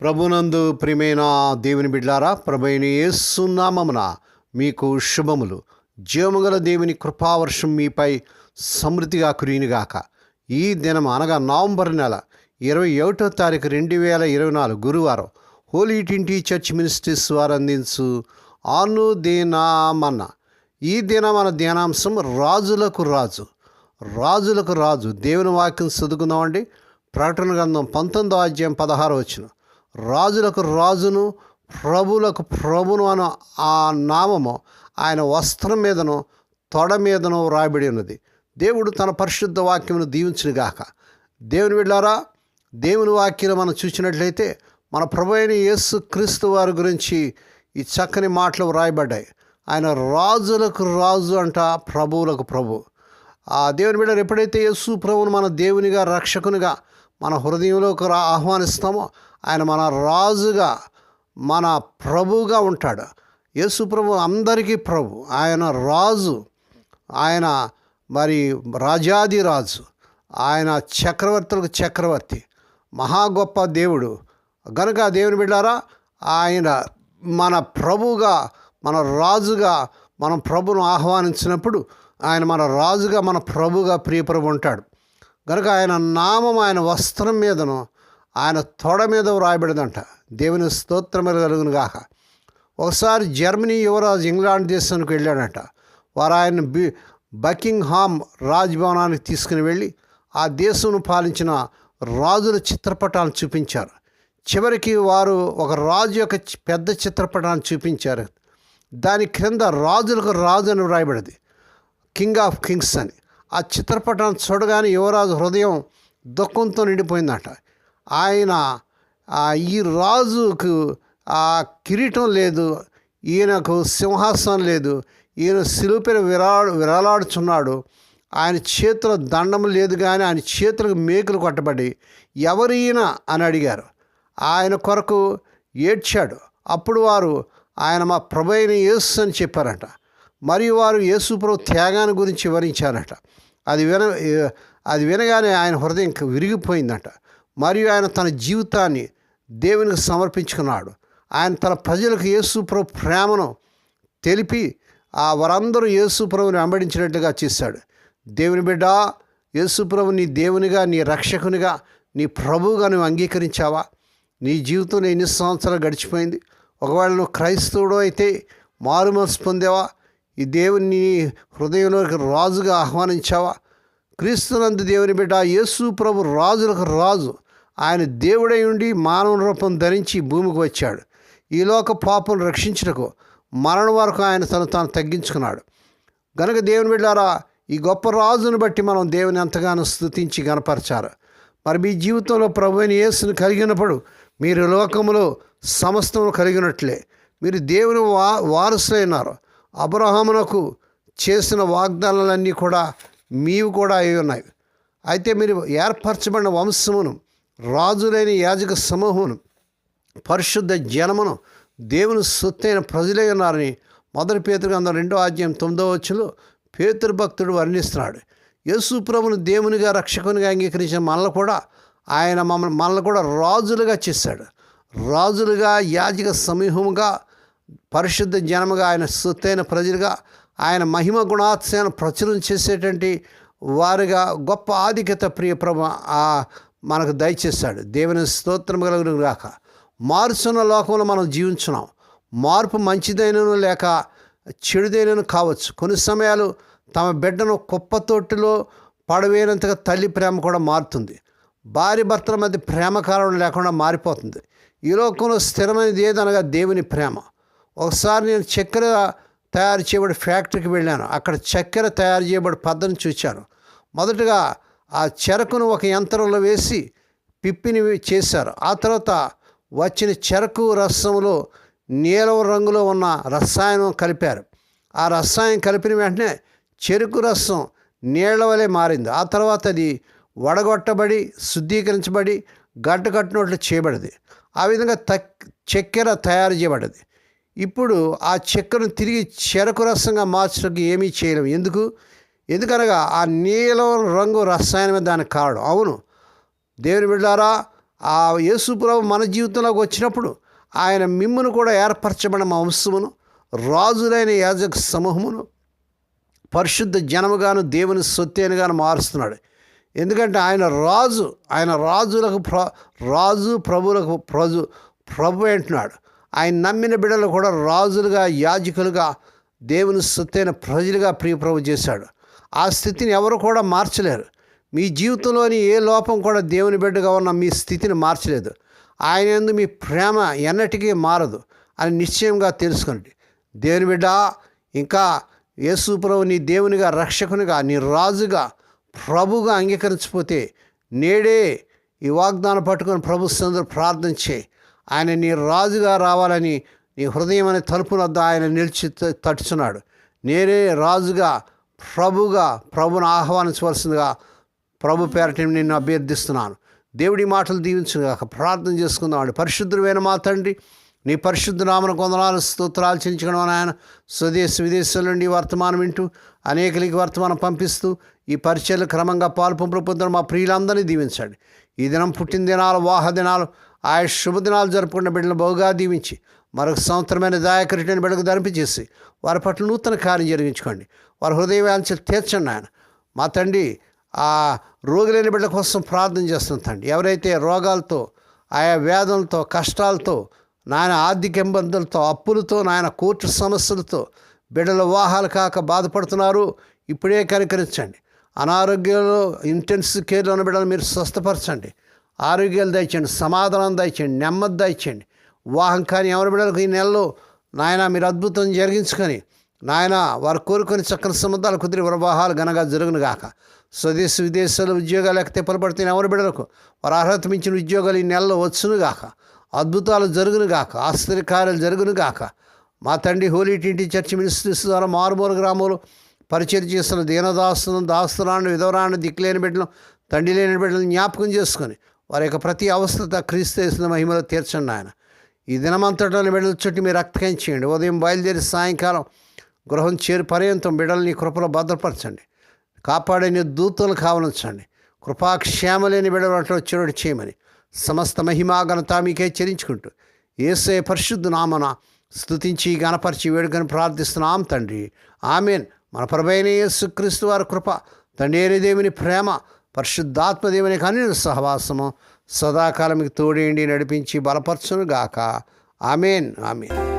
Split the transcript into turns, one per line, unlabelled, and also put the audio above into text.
ప్రభునందు ప్రియమైన దేవుని బిడ్లారా ప్రభైన ఏసునామమున మీకు శుభములు. జీవముగల దేవుని కృపావర్షం మీపై సమృద్ధిగా కురియునిగాక. ఈ దినం అనగా నవంబర్ నెల ఇరవై ఒకటో తారీఖు రెండు వేల ఇరవై నాలుగు గురువారం హోలీ టింటి చర్చ్ మినిస్ట్రీస్ వారు అందించు అనుదినామన్న ఈ దినం మన ధ్యానాంశం రాజులకు రాజు. రాజులకు రాజు. దేవుని వాక్యం చదువుకుందామండి. ప్రకటన గ్రంథం పంతొమ్మిదో అధ్యాయం పదహారు వచ్చిన రాజులకు రాజును ప్రభులకు ప్రభును అను ఆ నామము ఆయన వస్త్రం మీదను తొడ మీదను రాయబడి ఉన్నది. దేవుడు తన పరిశుద్ధ వాక్యమును దీవించునుగాక. దేవుని వెళ్ళారా దేవుని వాక్యం మనం చూసినట్లయితే మన ప్రభు అయిన యేసు క్రీస్తు వారి గురించి ఈ చక్కని మాటలు వ్రాయబడ్డాయి. ఆయన రాజులకు రాజు అంట ప్రభువులకు ప్రభు. ఆ దేవుని బిడ్డలు ఎప్పుడైతే యేసు ప్రభువును మన దేవునిగా రక్షకునిగా మన హృదయంలోకి రా ఆహ్వానిస్తామో. ఆయన మన రాజుగా మన ప్రభువుగా ఉంటాడు. యేసు ప్రభు అందరికీ ప్రభు. ఆయన రాజు. ఆయన మరి రాజాది రాజు. ఆయన చక్రవర్తులకు చక్రవర్తి. మహా గొప్ప దేవుడు. గనుక దేవుని బిడ్డారా ఆయన మన ప్రభుగా మన రాజుగా మనం ప్రభును ఆహ్వానించినప్పుడు ఆయన మన రాజుగా మన ప్రభుగా ప్రియప్రభు ఉంటాడు. కనుక ఆయన నామం ఆయన వస్త్రం మీదను ఆయన తొడ మీద వ్రాయబడిందంట దేవుని స్తోత్రం కలుగును గాక. ఒకసారి జర్మనీ యువరాజు ఇంగ్లాండ్ దేశానికి వెళ్ళాడంట. వారు ఆయన బి బకింగ్హామ్ రాజభవనానికి తీసుకుని వెళ్ళి ఆ దేశంను పాలించిన రాజుల చిత్రపటాలను చూపించారు. చివరికి వారు ఒక రాజు యొక్క పెద్ద చిత్రపటాన్ని చూపించారు. దాని క్రింద రాజులకు రాజు అని వ్రాయబడింది. కింగ్ ఆఫ్ కింగ్స్ అని. ఆ చిత్రపటాన్ని చూడగానే యువరాజు హృదయం దుఃఖంతో నిండిపోయిందట. ఆయన ఈ రాజుకు ఆ కిరీటం లేదు ఈయనకు సింహాసనం లేదు ఈయన సిలుపైన విరా విరలాడుచున్నాడు ఆయన చేతిలో దండం లేదు కానీ ఆయన చేతులకు మేకులు కొట్టబడి ఎవరు ఈయన అని అడిగారు. ఆయన కొరకు ఏడ్చాడు. అప్పుడు వారు ఆయన మా ప్రభు అయిన యేసు అని చెప్పారంట. మరియు వారు యేసుప్రభు త్యాగాన్ని గురించి వివరించారట. అది విన అది వినగానే ఆయన హృదయం విరిగిపోయిందట. మరియు ఆయన తన జీవితాన్ని దేవునికి సమర్పించుకున్నాడు. ఆయన తన ప్రజలకు యేసుప్రభు ప్రేమను తెలిపి ఆ వారందరూ యేసుప్రభుని వెంబడించినట్లుగా చేశాడు. దేవుని బిడ్డ యేసుప్రభు నీ దేవునిగా నీ రక్షకునిగా నీ ప్రభువుగా నువ్వు అంగీకరించావా? నీ జీవితంలో ఎన్ని సంవత్సరాలు గడిచిపోయింది? ఒకవేళ నువ్వు క్రైస్తవుడు అయితే మారుమనసు పొందేవా? ఈ దేవుని హృదయంలోకి రాజుగా ఆహ్వానించావా? క్రీస్తునందు దేవుని బిడ్డ యేసు ప్రభు రాజులకు రాజు. ఆయన దేవుడై ఉండి మానవ రూపం ధరించి భూమికి వచ్చాడు. ఈ లోక పాపను రక్షించుటకు మరణం వరకు ఆయన తను తాను తగ్గించుకున్నాడు. గనక దేవుని బిడ్డారా ఈ గొప్ప రాజును బట్టి మనం దేవుని ఎంతగానో స్థుతించి గనపరచారు మరి మీ జీవితంలో ప్రభుని యేసును కలిగినప్పుడు మీరు లోకములో సమస్తము కలిగినట్లే. మీరు దేవుని వా వారసులైనారు అబ్రహామునకు చేసిన వాగ్దానాలన్నీ కూడా మీవి కూడా అయి ఉన్నాయి. అయితే మీరు ఏర్పరచబడిన వంశమును రాజులైన యాజక సమూహమును పరిశుద్ధ జనమును దేవుని సొత్తైన ప్రజలై ఉన్నారని మొదటి పేతురు రెండో అధ్యాయం తొమ్మిదో వచ్చులో పేతృభక్తుడు భక్తుడు వర్ణిస్తున్నాడు. యేసు ప్రభును దేవునిగా రక్షకునిగా అంగీకరించిన మనల్ని కూడా ఆయన మమ్మల్ని మనల్ని కూడా రాజులుగా చేశాడు. రాజులుగా యాజక సమూహముగా పరిశుద్ధ జనముగా ఆయన సొత్తైన ప్రజలుగా ఆయన మహిమ గుణాత్సయాన్ని ప్రచురం చేసేటువంటి వారిగా గొప్ప ఆధిక్యత ప్రియ ప్రభు మనకు దయచేశాడు. దేవుని స్తోత్రం కలుగును గాక. మారుచున్న లోకంలో మనం జీవించున్నాం. మార్పు మంచిదైనను లేక చెడుదైనను కావచ్చు. కొన్ని సమయాలు తమ బిడ్డను కుప్పతోటిలో పడవేనంతగా తల్లి ప్రేమ కూడా మారుతుంది. భార్య భర్తల మధ్య ప్రేమ కారణం లేకుండా మారిపోతుంది. ఈ లోకంలో స్థిరమైనది ఏదనగా దేవుని ప్రేమ. ఒకసారి నేను చక్కెర తయారు చేయబడి ఫ్యాక్టరీకి వెళ్ళాను. అక్కడ చక్కెర తయారు చేయబడి పద్ధతిని చూశాను మొదటగా ఆ చెరకును ఒక యంత్రంలో వేసి పిప్పిని చేశారు. ఆ తర్వాత వచ్చిన చెరకు రసంలో నీలం రంగులో ఉన్న రసాయనం కలిపారు. ఆ రసాయనం కలిపిన వెంటనే చెరుకు రసం నీళ్ళ వలె మారింది. ఆ తర్వాత అది వడగొట్టబడి శుద్ధీకరించబడి గడ్డ కట్టినట్లు చేయబడింది. ఆ విధంగా తక్ చక్కెర తయారు చేయబడింది. ఇప్పుడు ఆ చెక్కను తిరిగి చెరకు రసంగా మార్చడానికి ఏమీ చేయలేము. ఎందుకు? ఎందుకనగా ఆ నీలం రంగు రసాయనమే దానికి కారణం. అవును. దేవుని బిడ్డారా ఆ యేసుప్రభు మన జీవితంలోకి వచ్చినప్పుడు ఆయన మిమ్మును కూడా ఏర్పరచబడిన మా వంశమును రాజులైన యాజక సమూహమును పరిశుద్ధ జనముగాను దేవుని సొత్తేనుగాను మారుస్తున్నాడు. ఎందుకంటే ఆయన రాజు ఆయన రాజులకు ప్ర రాజు ప్రభులకు ప్రజు ప్రభు అంటున్నాడు. ఆయన నమ్మిన బిడ్డలు కూడా రాజులుగా యాజకులుగా దేవుని సొత్తైన ప్రజలుగా ప్రియప్రభు చేశాడు. ఆ స్థితిని ఎవరు కూడా మార్చలేరు. మీ జీవితంలోని ఏ లోపం కూడా దేవుని బిడ్డగా ఉన్న మీ స్థితిని మార్చలేదు. ఆయన ఎందు మీ ప్రేమ ఎన్నటికీ మారదు అని నిశ్చయంగా తెలుసుకోండి దేవుని బిడ్డ ఇంకా యేసుప్రభు నీ దేవునిగా రక్షకునిగా నీ రాజుగా ప్రభుగా అంగీకరించకపోతే నేడే ఈ వాగ్దానం పట్టుకొని ప్రభు సందరూ ప్రార్థన చేయి. ఆయన నీ రాజుగా రావాలని నీ హృదయం అనే తలుపు వద్ద ఆయన నిలిచి తట్టుచున్నాడు నేనే రాజుగా ప్రభుగా ప్రభును ఆహ్వానించవలసిందిగా ప్రభు పేరటి నిన్ను అభ్యర్థిస్తున్నాను. దేవుడి మాటలు దీవించుగాక ప్రార్థన చేసుకుందామండి పరిశుద్ధమైన మా తండ్రి నీ పరిశుద్ధ నామన కొందనాలు స్తోత్రాలు చెల్లించడం ఆయన స్వదేశ విదేశాల నుండి వర్తమానం వింటూ అనేకలకి వర్తమానం పంపిస్తూ ఈ పరిచయలు క్రమంగా పాల్పంపులు పొందడం మా ప్రియులందరినీ దీవించండి. ఈ దినం పుట్టిన దినాలు వాహ దినాలు ఆయా శుభదినాలు జరుపుకున్న బిడ్డలను బహుగా దీవించి మరొక సంవత్సరమైన దాయకృష్ణని బిడ్డకు ధరింపజేసి వారి పట్ల నూతన కార్యం జరిగించుకోండి. వారి హృదయవాంఛలు తీర్చండి ఆయన మా తండ్రి ఆ రోగులైన బిడ్డల కోసం ప్రార్థన చేస్తుంది తండ్రి. ఎవరైతే రోగాలతో ఆయా వేదనలతో కష్టాలతో నాయన ఆర్థిక ఇబ్బందులతో అప్పులతో నాయన కోర్టు సమస్యలతో బిడ్డల వివాహాలు కాక బాధపడుతున్నారు ఇప్పుడే కనికరించండి. అనారోగ్యంలో ఇంటెన్సివ్ కేర్లో ఉన్న బిడ్డలు మీరు స్వస్థపరచండి. ఆరోగ్యాలు దయచేయండి సమాధానం దయచేయండి నెమ్మది దయచేయండి. వివాహం కానీ ఎవరి బిడ్డలకు ఈ నెలలో నాయన మీరు అద్భుతం జరిగించుకొని నాయన వారు కోరుకొని చక్కని సంబంధాలు కుదిరి వివాహాలు ఘనంగా జరుగును గాక. స్వదేశ విదేశాలు ఉద్యోగాలు లేకపోతే పొరపడుతున్న ఎవరి బిడ్డలకు వారు అర్హత మించిన ఉద్యోగాలు ఈ నెలలో వచ్చును గాక. అద్భుతాలు జరుగును గాక ఆశ్చర్యకార్యాలు జరుగును గాక. మా తండ్రి హోలీ టింటి చర్చి మినిస్ట్రీస్ ద్వారా మారుమూల గ్రామాలు పరిచయం చేస్తున్న దీనదాసులను దాస్తురాన్ని విధవరాను దిక్కులేని బిడ్డలు తండ్రి లేని బిడ్డలను జ్ఞాపకం చేసుకొని వారి యొక్క ప్రతి అవస్థత క్రీస్తు వేసిన మహిమలో తీర్చండి ఆయన ఈ దినమంతటాన్ని బిడ్డల చుట్టూ మీరు రక్తకం చేయండి ఉదయం బయలుదేరి సాయంకాలం గృహం చేరు పర్యంతం బిడ్డల్ని కృపలో భద్రపరచండి. కాపాడే నీ దూతలు కావలించండి. కృపాక్షేమలేని బిడ్డలు అట్లా చేయమని సమస్త మహిమాఘనత మీకే చెల్లించుకుంటూ ఏసే పరిశుద్ధ నామన స్తుతించి గణపరిచి వేడుకని ప్రార్థిస్తున్నాం తండ్రి. ఆమెన్. మన ప్రభైన యేసుక్రీస్తు వారి కృప తండ్రి దేవుని ప్రేమ పరిశుద్ధాత్మదేవుని కానీ సహవాసము సదాకాలం మీకు తోడేండి నడిపించి బలపరచునుగాక. Amen amen.